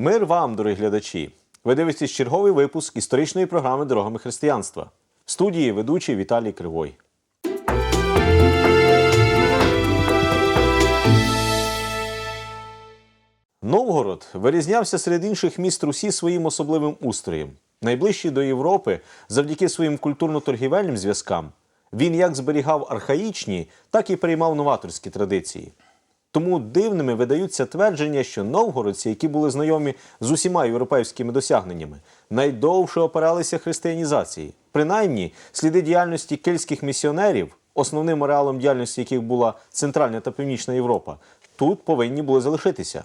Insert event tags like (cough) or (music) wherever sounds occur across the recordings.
Мир вам, дорогі глядачі! Ви дивитесь черговий випуск історичної програми Дорогами християнства. В студії ведучий Віталій Кривой. Новгород вирізнявся серед інших міст Русі своїм особливим устроєм. Найближчий до Європи, завдяки своїм культурно-торгівельним зв'язкам, він як зберігав архаїчні, так і переймав новаторські традиції. Тому дивними видаються твердження, що новгородці, які були знайомі з усіма європейськими досягненнями, найдовше опиралися християнізації. Принаймні, сліди діяльності кельтських місіонерів, основним ареалом діяльності яких була Центральна та Північна Європа, тут повинні були залишитися.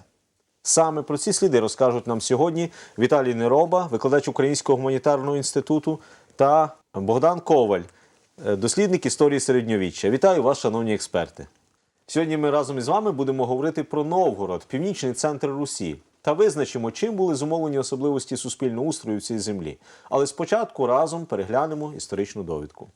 Саме про ці сліди розкажуть нам сьогодні Віталій Нероба, викладач Українського гуманітарного інституту, та Богдан Коваль, е, дослідник історії середньовіччя. Вітаю вас, шановні експерти. Сьогодні ми разом із вами будемо говорити про Новгород, північний центр Русі, та визначимо, чим були зумовлені особливості суспільного устрою в цій землі. Але спочатку разом переглянемо історичну довідку.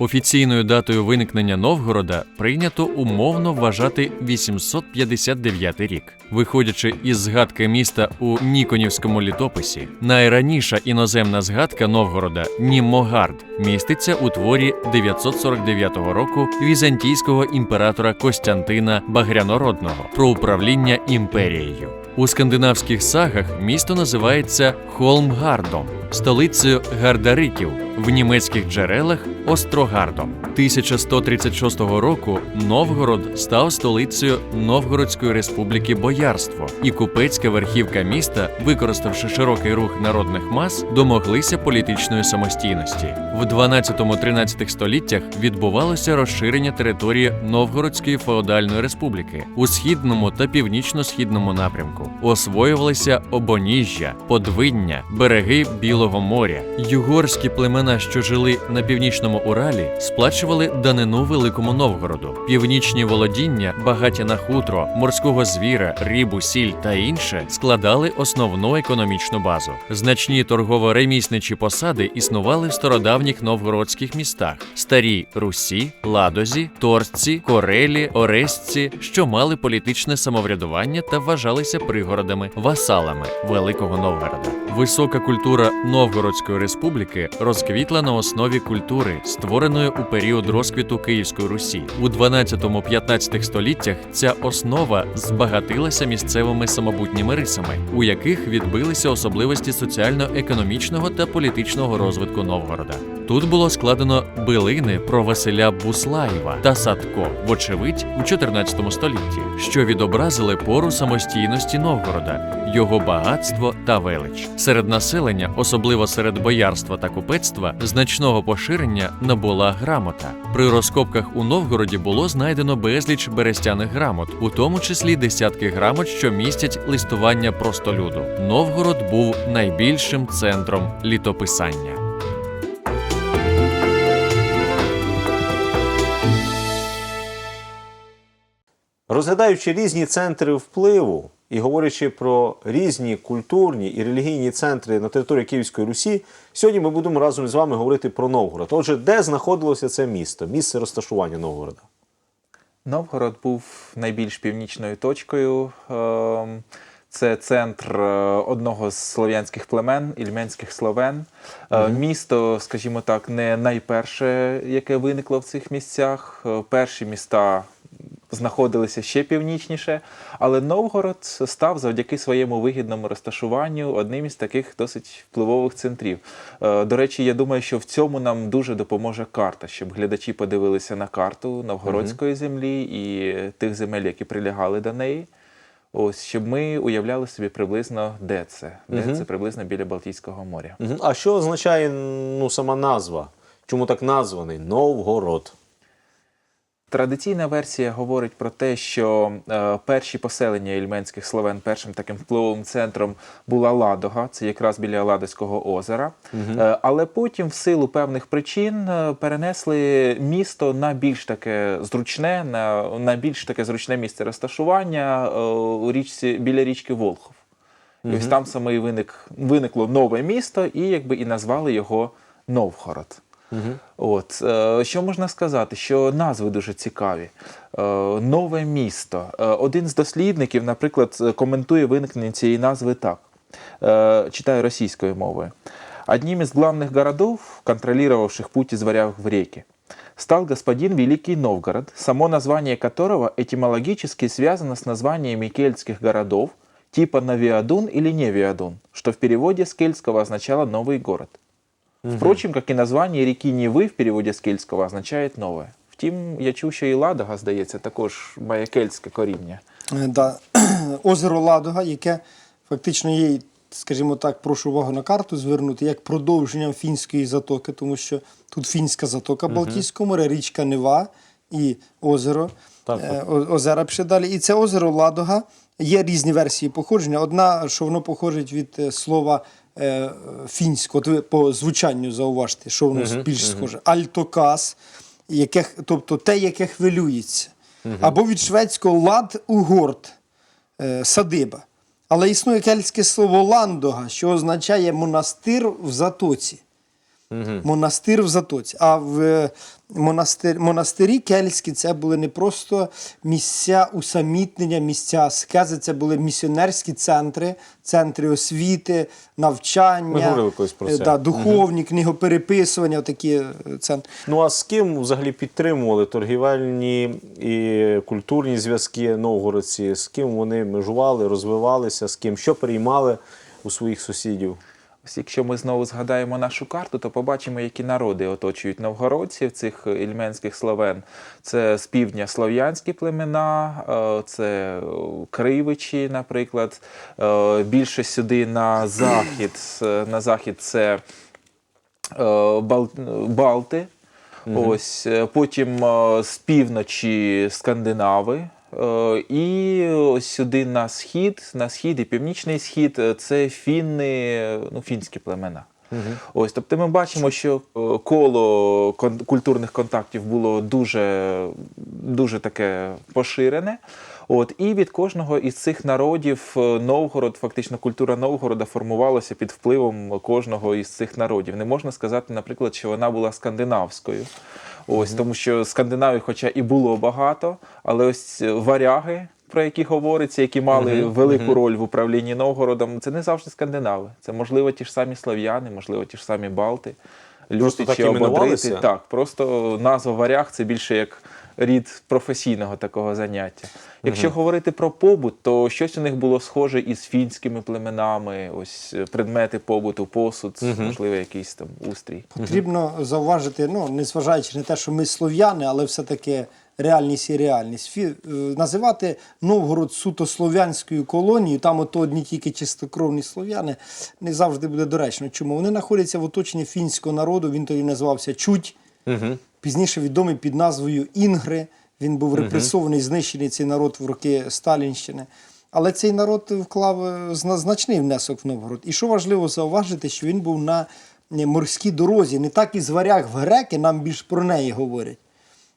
Офіційною датою виникнення Новгорода прийнято умовно вважати 859 рік. Виходячи із згадки міста у Ніконівському літописі, найраніша іноземна згадка Новгорода Німогард міститься у творі 949 року візантійського імператора Костянтина Багрянородного про управління імперією. У скандинавських сагах місто називається Холмгардом, столицею Гардариків, в німецьких джерелах Острогардом. 1136 року Новгород став столицею Новгородської республіки Боярство, і купецька верхівка міста, використавши широкий рух народних мас, домоглися політичної самостійності. В 12-13 століттях відбувалося розширення території Новгородської феодальної республіки у східному та північно-східному напрямку. Освоювалися обоніжжя, подвиння, береги Білого моря. Югорські племена, що жили на північному Уралі, сплачували данину Великому Новгороду. Північні володіння, багаті на хутро, морського звіра, рибу, сіль та інше, складали основну економічну базу. Значні торгово-ремісничі посади існували в стародавніх новгородських містах: старій Русі, Ладозі, Торсці, Корелі, Оресці, що мали політичне самоврядування та вважалися пригородами, васалами Великого Новгорода. Висока культура Новгородської республіки розквітла на основі культури, створеної у період розквіту Київської Русі. У 12-15 століттях ця основа збагатилася місцевими самобутніми рисами, у яких відбилися особливості соціально-економічного та політичного розвитку Новгорода. Тут було складено билини про Василя Буслаєва та Садко, вочевидь, у 14 столітті, що відобразили пору самостійності Новгорода, його багатство та велич. Серед населення, особливо серед боярства та купецтва, значного поширення набула грамота. При розкопках у Новгороді було знайдено безліч берестяних грамот, у тому числі десятки грамот, що містять листування простолюду. Новгород був найбільшим центром літописання. Розглядаючи різні центри впливу і говорячи про різні культурні і релігійні центри на території Київської Русі, сьогодні ми будемо разом з вами говорити про Новгород. Отже, де знаходилося це місто, місце розташування Новгорода? Новгород був найбільш північною точкою. Ем, Це центр е, одного з слов'янських племен, ільменських словен. Е, Місто, скажімо так, не найперше, яке виникло в цих місцях. Е, Перші міста знаходилися ще північніше, але Новгород став завдяки своєму вигідному розташуванню одним із таких досить впливових центрів. Е, До речі, я думаю, що в цьому нам дуже допоможе карта, щоб глядачі подивилися на карту новгородської землі і тих земель, які прилягали до неї. Ось щоб ми уявляли собі приблизно, де це, де це приблизно біля Балтійського моря. А що означає ну, сама назва? Чому так названий Новгород? Традиційна версія говорить про те, що е, перші поселення ільменських словен першим таким впливовим центром була Ладога, це якраз біля Ладозького озера. Е, але потім, в силу певних причин, е, перенесли місто на більш таке зручне, на, на більш таке зручне місце розташування е, у річці біля річки Волхов. І ось там саме і виник, виникло нове місто, і якби і назвали його Новгород. От, е, що можна сказати? Що назви дуже цікаві. Е, Нове місто. Е, Один з дослідників, наприклад, е, коментує виникнення цієї назви так. Е, Читаю російською мовою. Одним из главных городов, контролировавших путь из варяг в реки, стал господин Великий Новгород, само название которого этимологически связано с названиями кельтских городов типа Навиадун или Невиадун, что в переводе с кельтского означало «новый город». Впрочем, как и название реки Ніви в переводі з кельтського означає нове. Втім, я чув, що і Ладога, здається, також має кельтське коріння. Е, Да. (clears throat) Озеро Ладога, яке фактично є, скажімо так, прошу увагу на карту звернути, як продовженням фінської затоки, тому що тут фінська затока Балтійського моря, річка Нева і озеро. Так, е, озера пише далі. І це озеро Ладога. Є різні версії походження. Одна, що воно походить від е, слова е, фінську, от ви по звучанню зауважте, що воно більш схоже. Альтокас, яке, тобто те, яке хвилюється. Або від шведського лад угорд, е, садиба. Але існує кельтське слово ландога, що означає монастир в затоці. Монастир в затоці. А в е, монастир, монастирі кельтські це були не просто місця усамітнення, місця аскези, це були місіонерські центри, центри освіти, навчання, Ми говорили колись про е, це. Да, духовні, книгопереписування, такі е, центри. Ну а з ким взагалі підтримували торгівельні і культурні зв'язки новгородці? З ким вони межували, розвивалися, з ким що приймали у своїх сусідів? Ось якщо ми знову згадаємо нашу карту, то побачимо, які народи оточують новгородців, цих ільменських словен. Це з півдня слов'янські племена, е, це е, кривичі, наприклад. Е, Більше сюди на захід. е, На захід це е, Бал- Балти. Ось е, потім е, з півночі скандинави. Е, І сюди на схід, на схід і північний схід е, це фінни, ну, фінські племена. Ось, тобто ми бачимо, що е, коло культурних контактів було дуже, дуже таке поширене. От, і від кожного із цих народів е, Новгород, фактично культура Новгорода формувалася під впливом кожного із цих народів. Не можна сказати, наприклад, що вона була скандинавською. Ось, тому що Скандинавів, хоча і було багато, але ось е, варяги, про які говориться, які мали велику роль в управлінні Новгородом, це не завжди скандинави. Це можливо ті ж самі слав'яни, можливо, ті ж самі Балти. Люти так чи ободрити. Так, просто назва варяг це більше як рід професійного такого заняття. Якщо говорити про побут, то щось у них було схоже із фінськими племенами, ось е, предмети побуту, посуд, можливо, якийсь там устрій. Потрібно зауважити, ну, незважаючи на те, що ми слов'яни, але все-таки реальність і реальність. Фі, е, називати Новгород суто слов'янською колонією, там ото одні тільки чистокровні слов'яни, не завжди буде доречно. Чому? Вони знаходяться в оточенні фінського народу, він тоді називався Чуть, пізніше відомий під назвою Інгри. Він був репресований, знищений цей народ в роки Сталінщини. Але цей народ вклав е, значний внесок в Новгород. І що важливо зауважити, що він був на е, морській дорозі, не так із варяг в греки, нам більш про неї говорять.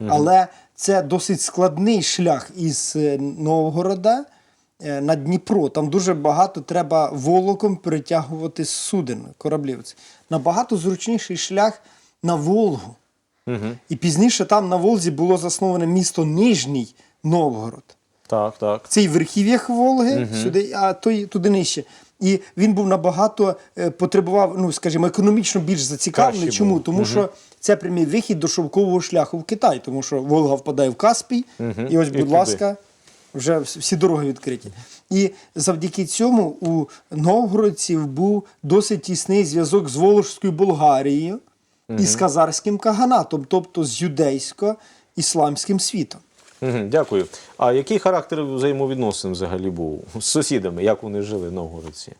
Але це досить складний шлях із е, Новгорода на Дніпро. Там дуже багато треба волоком перетягувати суден, кораблів. Набагато зручніший шлях на Волгу. І пізніше там на Волзі було засноване місто Нижній Новгород. Так, так. Це і верхів'ях Волги, сюди, а той туди нижче. І він був набагато е, потребував, ну скажімо, економічно більш зацікавлений. Чому? Тому що це прямий вихід до шовкового шляху в Китай, тому що Волга впадає в Каспій, і ось, І будь туди. ласка, вже всі дороги відкриті. І завдяки цьому у новгородців був досить тісний зв'язок з Волжською Болгарією і з Казарським Каганатом, тобто з юдейсько-ісламським світом. Дякую. А який характер взаємовідносин взагалі був з сусідами? Як вони жили новгородці?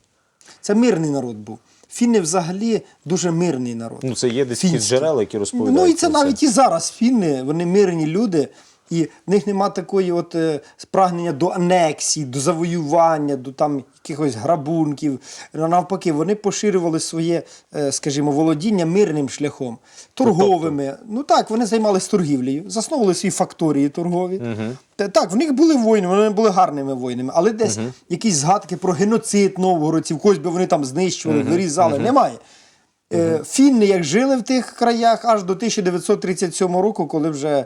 Це мирний народ був. Фіни взагалі дуже мирний народ. Ну, це є десь якісь джерела, які розповідають. Ну і це навіть і зараз фіни, вони мирні люди, і в них нема такої от е, прагнення до анексії, до завоювання, до там якихось грабунків. Ну, Навпаки, вони поширювали своє, е, скажімо, володіння мирним шляхом, торговими. Ну так, вони займалися торгівлею, засновували свої факторії торгові. Та- Так, в них були воїни, вони були гарними воїнами, але десь якісь згадки про геноцид новгородців, когось би вони там знищували, вирізали, немає. Е, Фінни як жили в тих краях аж до 1937 року, коли вже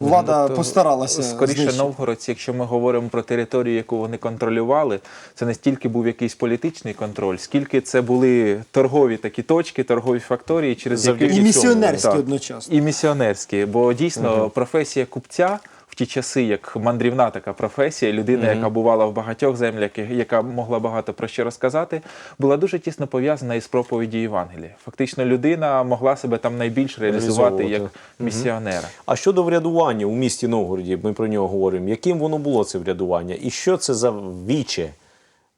влада Тобто, постаралася. Скоріше, знищити. новгородці, якщо ми говоримо про територію, яку вони контролювали, це не стільки був якийсь політичний контроль, скільки це були торгові такі точки, торгові факторії, через які І місіонерські Так. одночасно. І місіонерські, бо дійсно професія купця ті часи, як мандрівна така професія, людина, яка бувала в багатьох землях, яка могла багато про що розказати, була дуже тісно пов'язана із проповіді Євангелія. Фактично, людина могла себе там найбільш реалізувати як Реалізовувати. місіонера. А щодо врядування у місті Новгороді, ми про нього говоримо. Яким воно було це врядування? І що це за віче?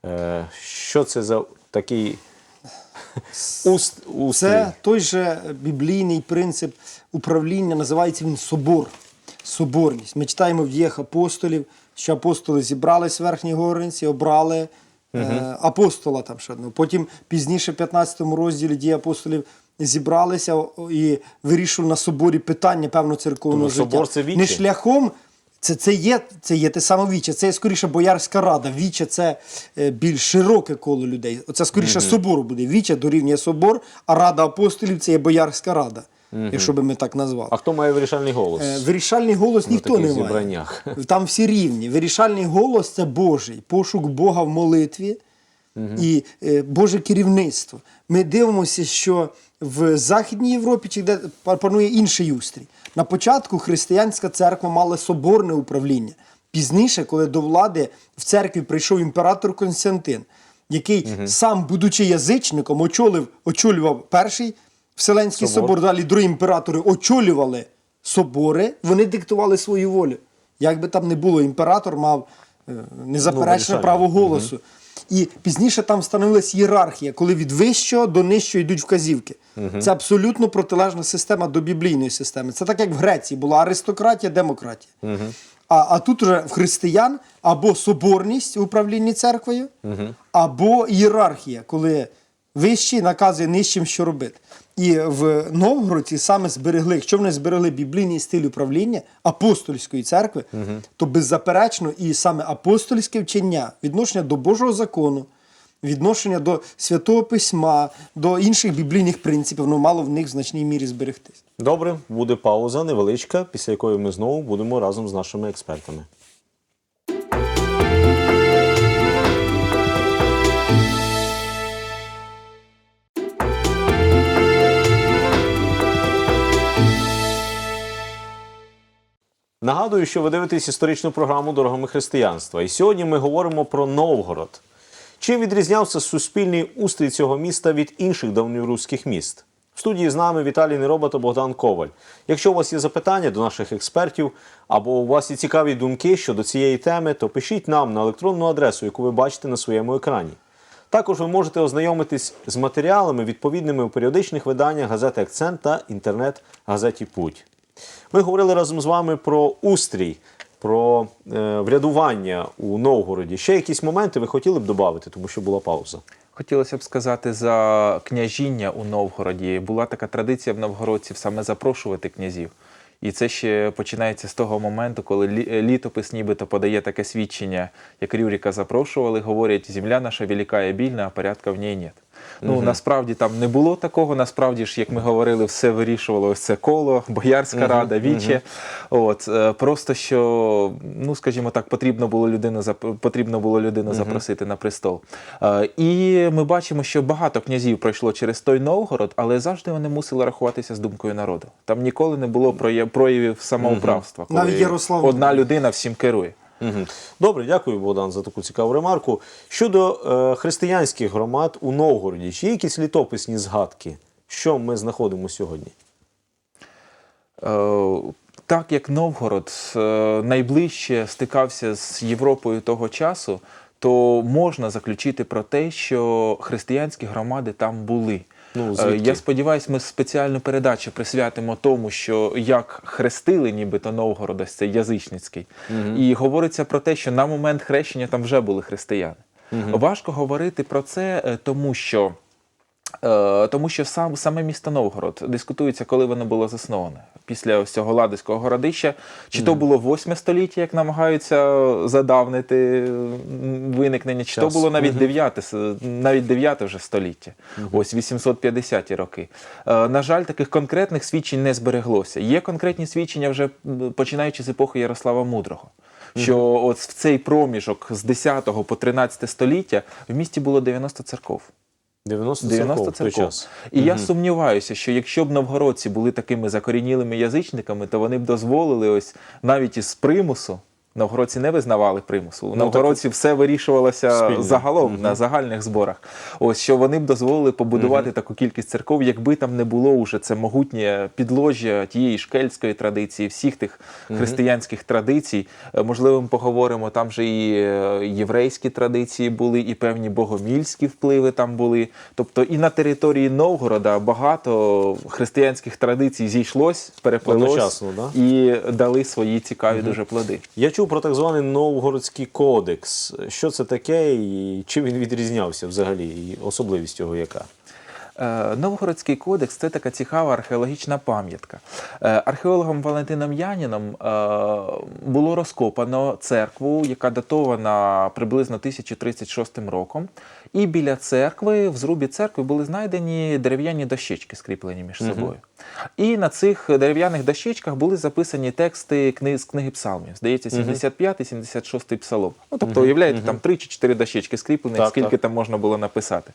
Е, Що це за такий уст. Це той же біблійний принцип управління, називається він собор. Соборність. Ми читаємо в діях апостолів, що апостоли зібрались в верхній горниці, обрали е, апостола там ще одного. Потім пізніше, в 15 розділі дії апостолів, зібралися і вирішували на соборі питання певно церковного Тому життя. собор це? Не шляхом. Це, це, є, це є те саме віче, це є скоріше боярська рада. Віче це е, більш широке коло людей. Оце скоріше собору буде. Віче дорівнює собор, а рада апостолів це є боярська рада, якщо би ми так назвали. А хто має вирішальний голос? Е, Вирішальний голос ніхто не має. (laughs) Там всі рівні. Вирішальний голос це Божий, пошук Бога в молитві і е, Боже керівництво. Ми дивимося, що в Західній Європі чи де панує інший устрій. На початку християнська церква мала соборне управління. Пізніше, коли до влади в церкві прийшов імператор Константин, який сам, будучи язичником, очолив, очолював перший Вселенський Собор. собор, далі другі імператори очолювали собори, вони диктували свою волю. Як би там не було, імператор мав е, незаперечне вирішальне. право голосу. І пізніше там встановилась ієрархія, коли від вищого до нижчого йдуть вказівки. Це абсолютно протилежна система до біблійної системи. Це так, як в Греції була аристократія, демократія. А, а тут вже в християн або соборність управлінні церквою, або ієрархія, коли вищий наказує нижчим, що робити. І в Новгороді саме зберегли, якщо вони зберегли біблійний стиль управління апостольської церкви, то беззаперечно і саме апостольське вчення, відношення до Божого закону, відношення до святого письма, до інших біблійних принципів, воно мало в них в значній мірі зберегтись. Добре, буде пауза невеличка, після якої ми знову будемо разом з нашими експертами. Нагадую, що ви дивитесь історичну програму Дорогами християнства. І сьогодні ми говоримо про Новгород. Чим відрізнявся суспільний устрій цього міста від інших давньоруських міст? В студії з нами Віталій Нероба та Богдан Коваль. Якщо у вас є запитання до наших експертів або у вас є цікаві думки щодо цієї теми, то пишіть нам на електронну адресу, яку ви бачите на своєму екрані. Також ви можете ознайомитись з матеріалами, відповідними у періодичних виданнях газети Акцент та інтернет-газеті Путь. Ми говорили разом з вами про устрій, про е, врядування у Новгороді. Ще якісь моменти ви хотіли б додати, тому що була пауза. Хотілося б сказати за княжіння у Новгороді. Була така традиція в новгородців саме запрошувати князів. І це ще починається з того моменту, коли лі- літопис нібито подає таке свідчення, як Рюріка запрошували, говорять, земля наша велика і більна, а порядка в ній нет. Ну насправді там не було такого. Насправді ж, як ми говорили, все вирішувало ось це коло, боярська рада, віче. От е, просто що, ну скажімо так, потрібно було людину зап- потрібно було людину запросити на престол. Е, І ми бачимо, що багато князів пройшло через той Новгород, але завжди вони мусили рахуватися з думкою народу. Там ніколи не було проявів самоуправства, коли Навіть Ярослав одна людина всім керує. Добре, дякую, Богдан, за таку цікаву ремарку. Щодо е, християнських громад у Новгороді, чи є якісь літописні згадки? Що ми знаходимо сьогодні? Е, Так як Новгород е, найближче стикався з Європою того часу, то можна заключити про те, що християнські громади там були. Ну, Е, звідки? Я сподіваюся, ми спеціальну передачу присвятимо тому, що як хрестили нібито Новгород, ось цей язичницький. І говориться про те, що на момент хрещення там вже були християни. Важко говорити про це, е, тому що Тому що сам саме місто Новгород дискутується, коли воно було засноване після ось цього Ладоського городища. Чи то було 8 століття, як намагаються задавнити виникнення, чи то було навіть 9, с- навіть 9 вже століття, ось 850-ті роки. Е, На жаль, таких конкретних свідчень не збереглося. Є конкретні свідчення вже починаючи з епохи Ярослава Мудрого. Що от в цей проміжок з 10 по 13 століття в місті було 90 церков. 90 90 церков в той церков. час. І я сумніваюся, що якщо б новгородці були такими закорінілими язичниками, то вони б дозволили ось навіть із примусу. Новгородці не визнавали примусу. Ну, новгородці все вирішувалося Спільно. загалом на загальних зборах. Ось що вони б дозволили побудувати таку кількість церков, якби там не було уже це могутнє підложжя тієї шкельської традиції, всіх тих християнських традицій. Е, Можливо, ми поговоримо, там же і е, єврейські традиції були, і певні богомільські впливи там були. Тобто і на території Новгорода багато християнських традицій зійшлось, переплелось Одночасно, да? і дали свої цікаві дуже плоди. Я чув про так званий Новгородський кодекс. Що це таке і чим він відрізнявся взагалі, і особливість його яка? Е, Новгородський кодекс це така цікава археологічна пам'ятка. Е, Археологом Валентином Яніном е, було розкопано церкву, яка датована приблизно 1036 роком. І біля церкви, в зрубі церкви, були знайдені дерев'яні дощечки, скріплені між собою. І на цих дерев'яних дощечках були записані тексти книги з книги псалмів. Здається, 75 і 76 псалом. Ну, тобто, уявляєте, там 3 чи 4 дощечки скріплені, Так, скільки так. там можна було написати.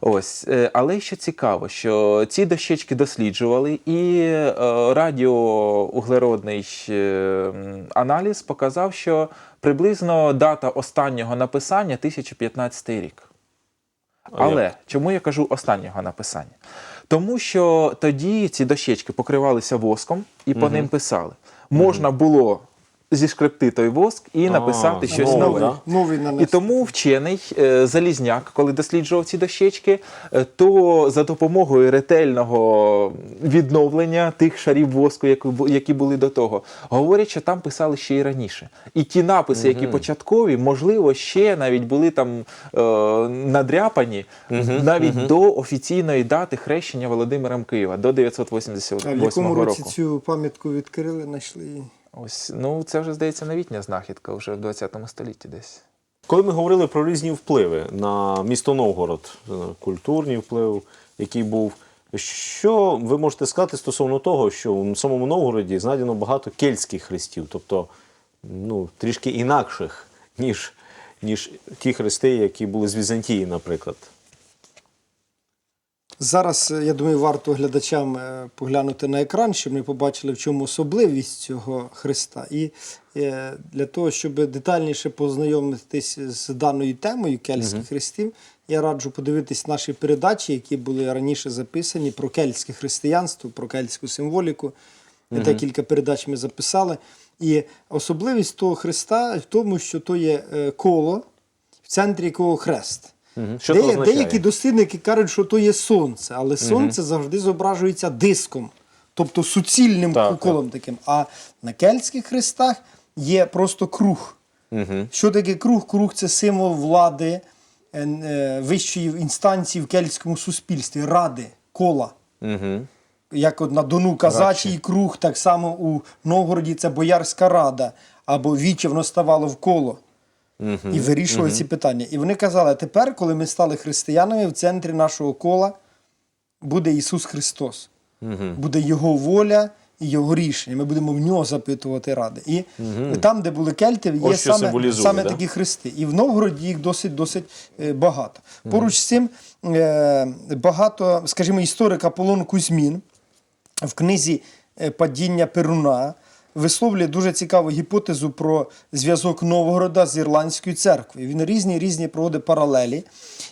Ось, е, але що цікаво, що ці дощечки досліджували, і е, радіоуглеродний е, аналіз показав, що приблизно дата останнього написання 1015 рік. Але чому я кажу останнього написання? Тому що тоді ці дощечки покривалися воском і по ним писали. Можна було зішкребти той воск і написати щось знову, нове. да? Новий І нанести. тому вчений е, Залізняк, коли досліджував ці дощечки, е, то за допомогою ретельного відновлення тих шарів воску, які, бу- які були до того, говорять, що там писали ще й раніше. І ті написи, які початкові, можливо, ще навіть були там е, надряпані навіть до офіційної дати хрещення Володимиром Києва до А в 988 якому році цю пам'ятку відкрили, знайшли її? Ось ну це вже здається новітня знахідка, вже в 20 столітті десь. Коли ми говорили про різні впливи на місто Новгород, культурний вплив, який був, що ви можете сказати стосовно того, що в самому Новгороді знайдено багато кельтських хрестів, тобто ну, трішки інакших, ніж, ніж ті хрести, які були з Візантії, наприклад. Зараз, е, я думаю, варто глядачам е, поглянути на екран, щоб ми побачили, в чому особливість цього Христа. І е, для того, щоб детальніше познайомитись з даною темою кельтських хрестів, я раджу подивитись наші передачі, які були раніше записані про кельтське християнство, про кельтську символіку. Декілька передач ми записали. І особливість того Христа в тому, що то є коло, в центрі якого хрест. Що Де- означає? деякі дослідники кажуть, що то є сонце, але сонце завжди зображується диском, тобто суцільним Так, колом таким. А на кельтських хрестах є просто круг. Угу. Що таке круг? Круг це символ влади е, е, вищої інстанції в кельтському суспільстві, ради, кола. Угу. Як от на Дону казачий круг, так само у Новгороді це Боярська рада, або віче воно ставало в коло. І вирішували ці питання. І вони казали: тепер, коли ми стали християнами, в центрі нашого кола буде Ісус Христос. Буде Його воля і Його рішення. Ми будемо в нього запитувати ради. І там, де були кельти, є Ось саме, саме да? такі хрести. І в Новгороді їх досить досить е, багато. Поруч з цим е, багато, скажімо, історик Аполлон Кузьмін в книзі е, Падіння Перуна висловлює дуже цікаву гіпотезу про зв'язок Новгорода з Ірландською церквою. Він різні різні проводить паралелі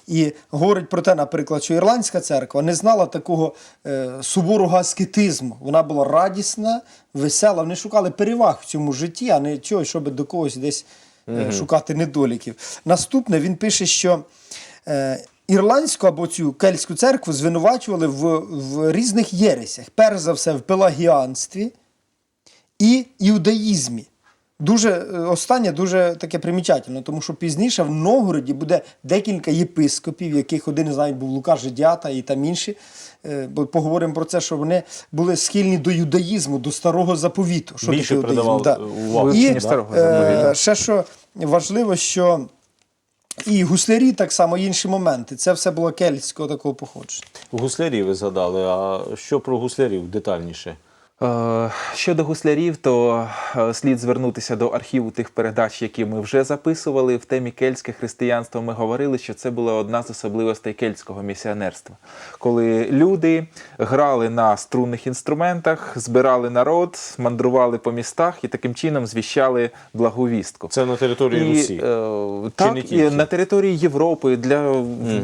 і говорить про те, наприклад, що Ірландська церква не знала такого е, суворого аскетизму. Вона була радісна, весела. Вони шукали переваг в цьому житті, а не чогось, щоб до когось десь е, шукати недоліків. Наступне він пише, що. Е, Ірландську або цю кельтську церкву звинувачували в, в різних єресях. Перш за все, в пелагіанстві і іудаїзмі. Дуже е, останнє дуже таке примічательно, тому що пізніше в Новгороді буде декілька єпископів, яких один навіть був Лука Жидята і там інші. Е, Бо поговоримо про це, що вони були схильні до юдаїзму, до старого заповіту. Що Більше таке юдаїзм? Да. е, увагу. І старого е, ще що важливо, що і гуслярі, так само і інші моменти. Це все було кельтського такого походження. Гуслярів ви згадали. А що про гуслярів детальніше? Е, Щодо гуслярів, то е, слід звернутися до архіву тих передач, які ми вже записували. В темі кельтське християнство ми говорили, що це була одна з особливостей кельтського місіонерства, коли люди грали на струнних інструментах, збирали народ, мандрували по містах і таким чином звіщали благу вістку. Це на території Русі. е, Чи не і на території Європи для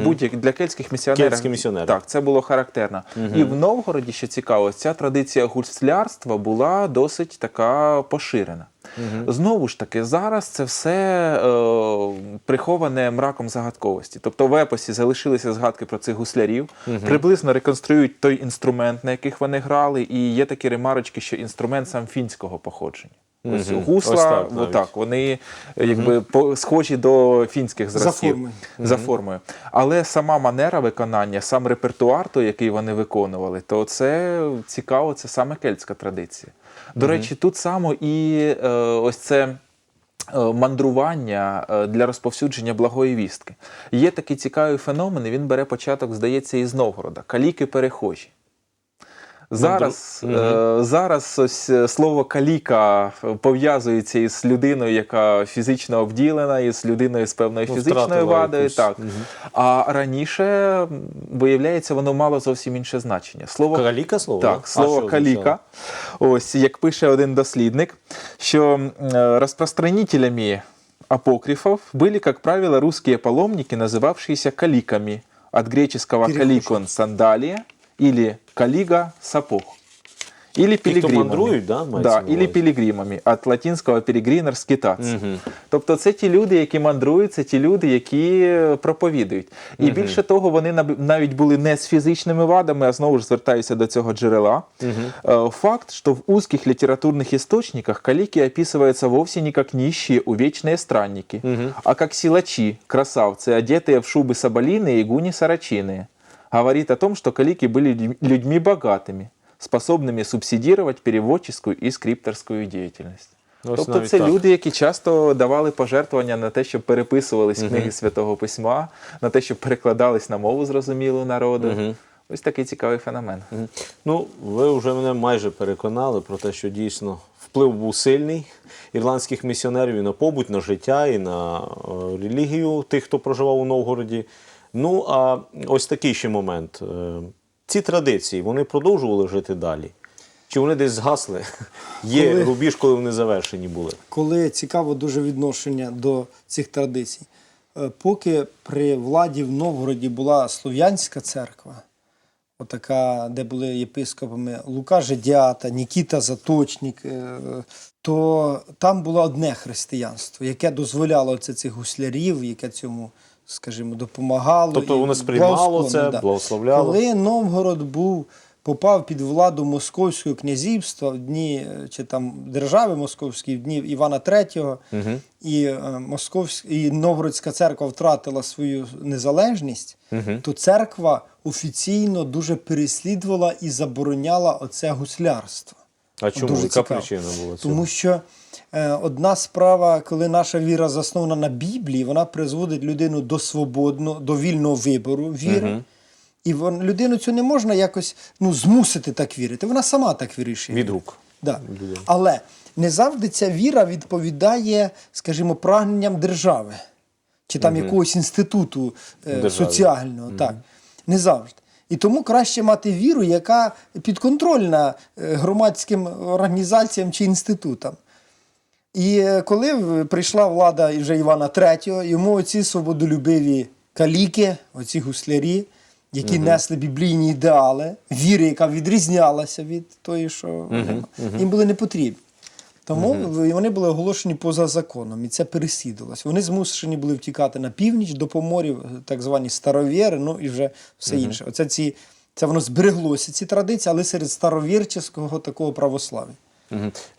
будь-як для кельтських місіонерів. Кельтські місіонери. Так, це було характерно. І в Новгороді, що цікаво, ця традиція гуслярства була досить така поширена. Знову ж таки, зараз це все е, приховане мраком загадковості. Тобто в епосі залишилися згадки про цих гуслярів, приблизно реконструюють той інструмент, на яких вони грали, і є такі ремарочки, що інструмент сам фінського походження. Ось гусла, Ось так отак, вони якби по, схожі до фінських За зразків формою. за формою. Але сама манера виконання, сам репертуар, той, який вони виконували, то це цікаво, це саме кельтська традиція. До речі, тут само і е, ось це. е, Мандрування е, для розповсюдження благої вістки. Є такий цікавий феномен, і він бере початок, здається, із Новгорода. Каліки перехожі. Зараз, е, зараз ось е, слово каліка пов'язується із людиною, яка фізично обділена, із людиною з певною Ну, фізичною вадою. якусь. Так. А раніше, виявляється, воно мало зовсім інше значення. Слово Каліка слово? так, слово що каліка. Ось як пише один дослідник, що е, розпространителями апокрифов были, как правило, русские паломники, называвшиеся каликами. От греческого каликон сандалия или калига сапог. Или хто пилигримами. мандрують, да, мається да, на или увазі? пілігримами, від латинського пілігрінер скитатися. Тобто це ті люди, які мандрують, це ті люди, які е, проповідують. І більше того, вони наб- навіть були не з фізичними вадами, а знову ж звертаюся до цього джерела. Е, Факт, что в узких литературных источниках калики описываются вовсе не как нищие, увечные странники, а как силачи, красавцы, одетые в шубы соболиные и гуни сорочиные. Говорит о том, что калики были людь- людьми богатыми, способными субсидировать переводческую и скрипторскую деятельность. Ось тобто навіть це так. люди, які часто давали пожертвування на те, щоб переписувались книги Святого Письма, на те, щоб перекладались на мову зрозумілу народу. Ось такий цікавий феномен. Ну, ви вже мене майже переконали про те, що дійсно вплив був сильний ірландських місіонерів і на побут, на життя, і на е, релігію тих, хто проживав у Новгороді. Ну, а ось такий ще момент. Е, Ці традиції вони продовжували жити далі? Чи вони десь згасли? (laughs) Є Коли- рубіж, коли вони завершені були. коли цікаво дуже відношення до цих традицій. Е, Поки при владі в Новгороді була Слов'янська церква, отака, де були єпископами Лука Жидята, Нікіта Заточник, е, то там було одне християнство, яке дозволяло оце цих гуслярів, яке цьому, скажімо, допомагало. Тобто воно сприймало це, благословляло. Коли Новгород був попав під владу Московського князівства в дні е, чи там держави Московської в дні Івана III, і, е, Московськ... і Новгородська церква втратила свою незалежність, то церква офіційно дуже переслідувала і забороняла оце гуслярство. А чому? Дуже Яка цікаво. причина була цього? Тому що одна справа, коли наша віра заснована на Біблії, вона призводить людину до свободного, до вільного вибору віри. І вон, людину цю не можна якось ну, змусити так вірити. Вона сама так вирішує. Від рук. Да. Але не завжди ця віра відповідає, скажімо, прагненням держави чи там якогось інституту е, соціального. Так. Не завжди. І тому краще мати віру, яка підконтрольна е, громадським організаціям чи інститутам. І е, коли прийшла влада вже Івана III, йому оці свободолюбиві каліки, оці гуслярі, які несли біблійні ідеали, віри, яка відрізнялася від тої, що вони- їм були не потрібні. Тому в- вони були оголошені поза законом, і це пересідалось. Вони змушені були втікати на північ до поморів, так звані старовіри, ну і вже все інше. Оце ці, це воно збереглося, ці традиції, але серед старовірческого такого православ'я.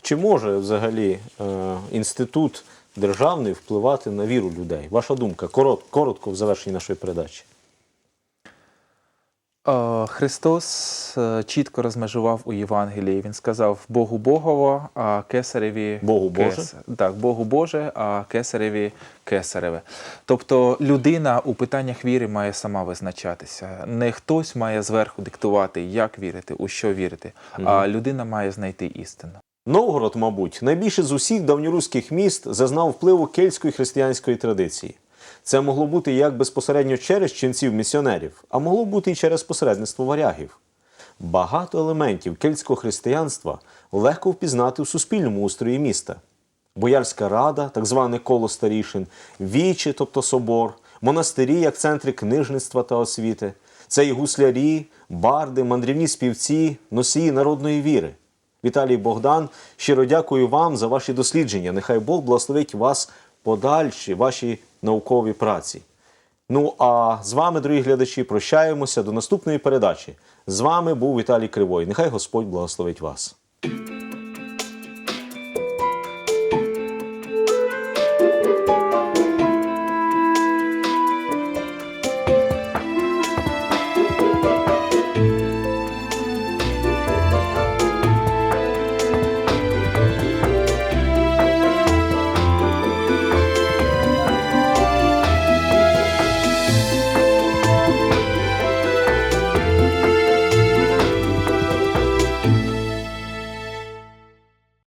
Чи може взагалі е, інститут державний впливати на віру людей? Ваша думка, корот, коротко в завершенні нашої передачі. Е, Христос е, чітко розмежував у Євангелії. Він сказав Богу Богово, а кесареві Богу Боже? кес- Так, Богу Боже, а кесареві кесареве. Тобто людина у питаннях віри має сама визначатися. Не хтось має зверху диктувати, як вірити, у що вірити, а людина має знайти істину. Новгород, мабуть, найбільше з усіх давньоруських міст зазнав впливу кельтської християнської традиції. Це могло бути як безпосередньо через ченців місіонерів, а могло бути і через посередництво варягів. Багато елементів кельтського християнства легко впізнати у суспільному устрої міста. Боярська рада, так зване коло старішин, вічі, тобто собор, монастирі як центри книжництва та освіти. Це і гуслярі, барди, мандрівні співці, носії народної віри. Віталій Богдан, щиро дякую вам за ваші дослідження. Нехай Бог благословить вас подальші ваші наукові праці. Ну а з вами, дорогі глядачі, прощаємося до наступної передачі. З вами був Віталій Кривой. Нехай Господь благословить вас.